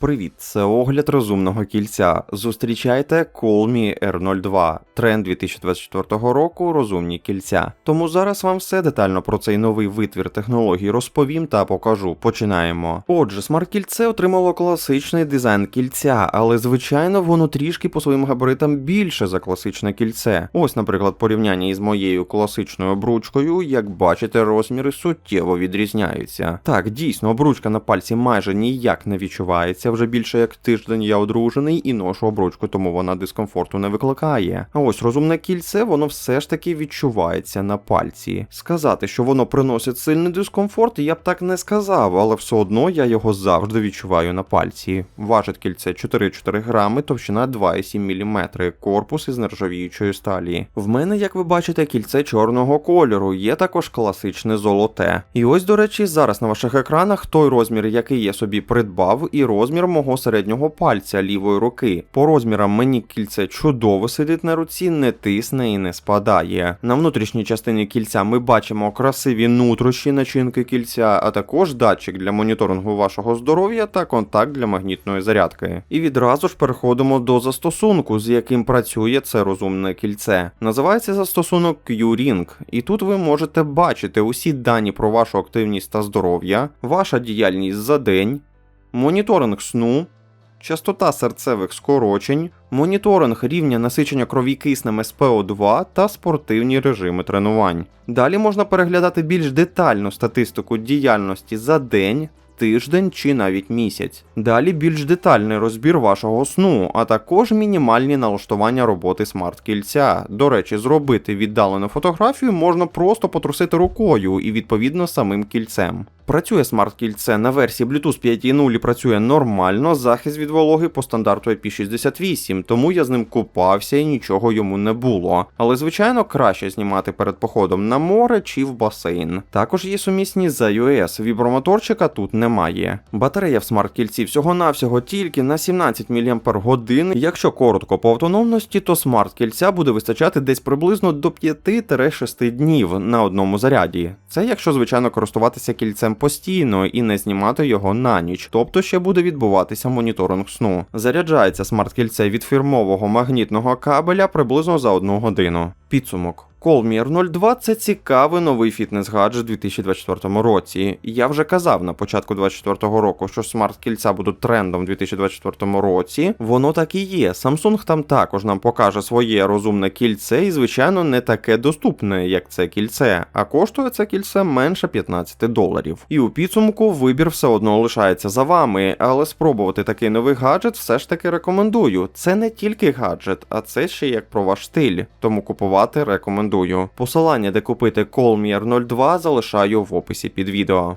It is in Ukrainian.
Привіт, це огляд розумного кільця. Зустрічайте Colmi R02, тренд 2024 року розумні кільця. Тому зараз вам все детально про цей новий витвір технологій розповім та покажу. Починаємо. Отже, смарт-кільце отримало класичний дизайн кільця, але звичайно воно трішки по своїм габаритам більше за класичне кільце. Ось, наприклад, порівняння із моєю класичною обручкою, як бачите, розміри суттєво відрізняються. Так, дійсно, обручка на пальці майже ніяк не відчувається. Вже більше як тиждень я одружений і ношу обручку, тому вона дискомфорту не викликає. А ось розумне кільце, воно все ж таки відчувається на пальці. Сказати, що воно приносить сильний дискомфорт, я б так не сказав, але все одно я його завжди відчуваю на пальці. Важить кільце 4,4 грами, товщина 2,7 мм, корпус із нержавіючої сталі. В мене, як ви бачите, кільце чорного кольору, є також класичне золоте. І ось, до речі, зараз на ваших екранах той розмір, який я собі придбав, і розмір мого середнього пальця лівої руки. По розмірам мені кільце чудово сидить на руці, не тисне і не спадає. На внутрішній частині кільця ми бачимо красиві нутрощі начинки кільця, а також датчик для моніторингу вашого здоров'я та контакт для магнітної зарядки. І відразу ж переходимо до застосунку, з яким працює це розумне кільце. Називається застосунок Q-Ring, і тут ви можете бачити усі дані про вашу активність та здоров'я, ваша діяльність за день, моніторинг сну, частота серцевих скорочень, моніторинг рівня насичення крові киснем СПО2 та спортивні режими тренувань. Далі можна переглядати більш детальну статистику діяльності за день. Тиждень чи навіть місяць. Далі більш детальний розбір вашого сну, а також мінімальні налаштування роботи смарт-кільця. До речі, зробити віддалену фотографію можна просто потрусити рукою і відповідно самим кільцем. Працює смарт-кільце на версії Bluetooth 5.0 і працює нормально, захист від вологи по стандарту IP68, тому я з ним купався і нічого йому не було. Але звичайно краще знімати перед походом на море чи в басейн. Також є сумісні з iOS, вібромоторчика тут немає. Батарея в смарт-кільці всього-навсього тільки на 17 мАч. Якщо коротко по автономності, то смарт-кільця буде вистачати десь приблизно до 5-6 днів на одному заряді. Це якщо, звичайно, користуватися кільцем постійно і не знімати його на ніч, тобто ще буде відбуватися моніторинг сну. Заряджається смарт-кільце від фірмового магнітного кабеля приблизно за одну годину. Підсумок. Colmier 02 це цікавий новий фітнес-гаджет у 2024 році. Я вже казав на початку 2024 року, що смарт-кільця будуть трендом у 2024 році. Воно так і є. Samsung там також нам покаже своє розумне кільце, і, звичайно, не таке доступне, як це кільце, а коштує це кільце менше 15 доларів. І у підсумку вибір все одно лишається за вами, але спробувати такий новий гаджет все ж таки рекомендую. Це не тільки гаджет, а це ще як про ваш стиль. Тому купувати рекомендую. Посилання, де купити Colmier 02, залишаю в описі під відео.